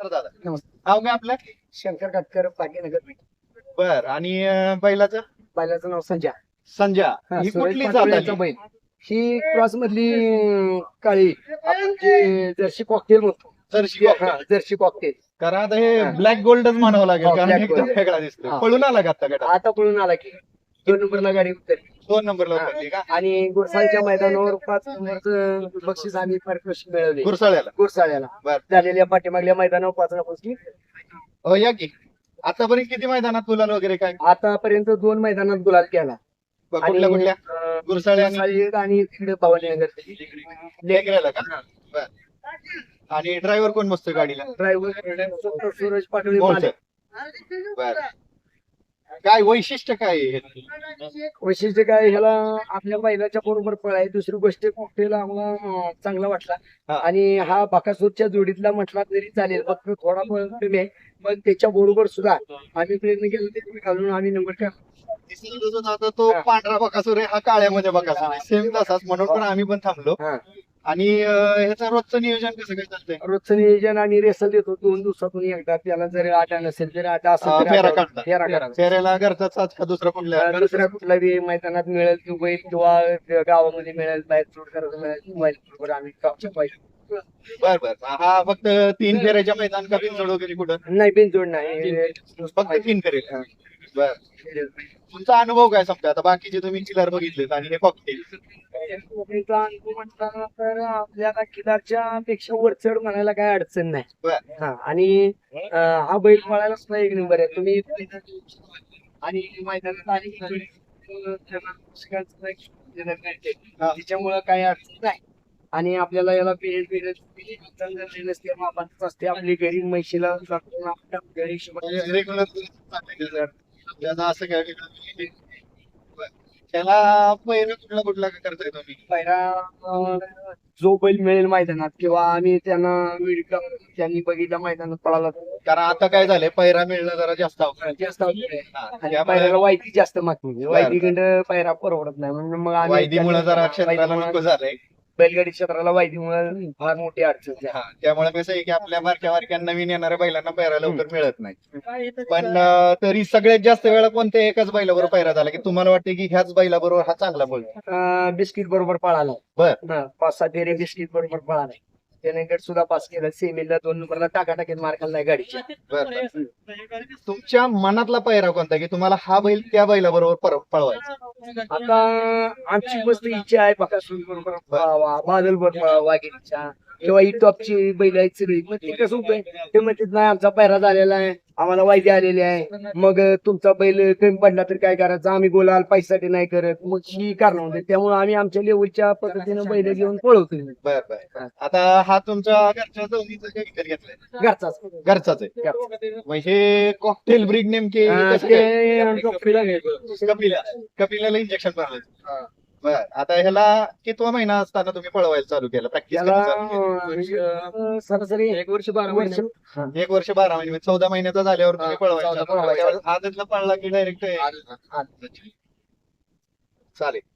तर दादा. नमस्ते. नाव काय आपलं? शंकर काटकर भाग्यनगर बर. आणि बैलाचं? बैलाचं नाव संजय संजय हा, ही सुरेश कुठली पाटोळे जात यांचा आली? बैल. ही क्रॉस मधली काळी. आपण जी जर्सी कॉकटेल म्हणतो. जर्सी हा, कॉकटेल. Jersey cocktail. कारण आता हे हा. ब्लॅक गोल्डच म्हणावं लागेल हो, कारण black एकदम gold. वेगळा दिसतो हा. पळून आला का आता गटात? आता पळून आला की. दोन नंबरला गाडी उतरली. दोन नंबरला. उतरली का? आणि गुरसाळच्या मैदानावर पाच नंबरचं बक्षीस आम्ही पारितोषिक मिळवले. गुरसाळ्याला. गुरसाळ्याला. बर. झालेल्या पाठीमागल्या मैदानावर पाच नंबरची. हो या की. आतापर्यंत किती मैदानात गुलाल वगैरे काय? आतापर्यंत दोन मैदानात गुलाल केला. ब- कुठल्या कुठल्या? अं, गुरसाळे आणि गुरसाळी आणि लेकऱ्याला का? बर. आणि ड्रायव्हर कोण बसतो गाडीला? ड्रायव्हर सूरज पाटील मोहोळचं. बर. काय वैशिष्ट्य काय आहे हे? वैशिष्ट्य काय ह्याला आपल्या बैलाच्या बरोबर पळाय दुसरी गोष्ट कॉकटेल आम्हाला अं, चांगला वाटला हा. आणि हा बाकासूरच्या जोडीतला म्हटला तरी चालेल फक्त थोडा पळ कमी आहे पण त्याच्या बरोबर सुद्धा आम्ही प्रयत्न केला ते तुम्ही घालून आम्ही नंबर काय आता तो हा. पांढरा बकासूर आहे हा काळ्यामध्ये बकासूर आहे सेम तसाच म्हणून पण आम्ही पण थांबलो हा. आणि ह्याचं रोजचं नियोजन कसं काय चालतंय? रोजचं नियोजन आणि रेसल देतो. दोन दिवसातून एकदा त्याला जर आटा नसेल तर आटा असेल अं, तर फेरा आटा- काढता. फेरा काढता. चेहऱ्याला घरचाच साथ का दुसरा कुठल्या दुसऱ्या कुठला बी मैदानात मिळेल किंवा बैल किंवा गावामध्ये मिळेल बाहेर सोड करायला मिळेल मोबाईल बरोबर आम्ही गावच्या पाहिजे बर बर. हा फक्त तीन फेऱ्याच्या मैदान का बिनजोड वगैरे कुठं? नाही बिनजोड नाही. फक्त तीन फेरे बर. तुमचा अनुभव काय समजा? आता बाकीचे तुम्ही किलर बघितलेत आणि हे कॉकटेल अनुभव तर आपल्याला किल्लाच्या पेक्षा वरचढ म्हणायला काय अडचण नाही. बर. हा आणि अं, हा बैल पळायला सुद्धा एक नंबर आहे. तुम्ही आणि मैदानात आली की अं, त्यांना. हा. त्याच्यामुळं काही अडचण नाही. आणि आपल्याला याला पेरेल पेरेल नसते. असते. आपली घरी म्हशीला आपल्या हिशोबाने रेग्युलर त्याचा असं काय. त्याला पहिलं कुठला कुठला करताय तुम्ही? पहिला जो बैल मिळेल मैदानात किंवा आम्ही त्यांना व्हिडिओ त्यांनी बघितला मैदानात पळाला. कारण आता काय झालंय पैरा मिळणं जरा जास्त अवघड जास्त आणि पायऱ्याला वायदी जास्त मागणी बरं. वायदीकडे पायरा परवडत नाही. म्हणून मग आम्ही वायदीमुळे जरा क्षेत्राला वायदीमुळं- नको झालंय. बैलगाडी क्षेत्राला वायदीमुळे फार मोठी अडचण. हा, त्यामुळे कसं आहे की आपल्या बारक्या बारक्या नवीन येणाऱ्या बैलांना पैरा लवकर मिळत नाही. पण अं, तरी सगळ्यात जास्त वेळा कोणत्या एकाच बैलाबरोबर पैरा झाला की तुम्हाला वाटते की ह्याच बैलाबरोबर हा चांगला बोलतो अं, बिस्किट बरोबर पळाला. बर. हा, पाच सहा फेरे बिस्किट बरोबर पळाला. त्याने गट सुद्धा पास केला. सेमीला दोन नंबरला टाका टाकीत मार खाल्लाय गाडीच्या तुमच्या मनातला पैरा कोणता की तुम्हाला हा बैल त्या बैलाबरोबर पर- पळवायचा आता आमची मस्त इच्छा आहे बकासूर बरोबर पळावा. बादल बरोबर पळावा वाघेरीच्या किंवा ही टॉपची बैल आहेत सगळी. मग ते कसं होतंय ते म्हणतात नाही आमचा पैरा झालेला आहे. आम्हाला वायदे आलेले आहे. मग तुमचा बैल कमी पडला तर काय करायचं? आम्ही गोलाल पैशासाठी नाही करत. मग ही कारण होते. त्यामुळे आम्ही आमच्या लेवलच्या पद्धतीने बैल घेऊन पळवतो बर बर आता हा तुमच्या घरच्या दोन्हीचा काही विकत घेतलाय? घरचाच. घरचाच आहे. घरचा. म्हणजे कॉकटेल ब्रिग नेमके. कपिला कपिलाला इंजेक्शन मारलं बर. आता ह्याला कितवा महिना असताना तुम्ही पळवायला चालू केलं? प्रॅक्टिस सरासरी एक वर्ष बारा वर्ष. एक वर्ष बारा महिने. म्हणजे चौदा महिन्याचा झाल्यावर तुम्ही हा, पळवायला. त्यावेळेस आदतला पळला की डायरेक्ट. चालेल.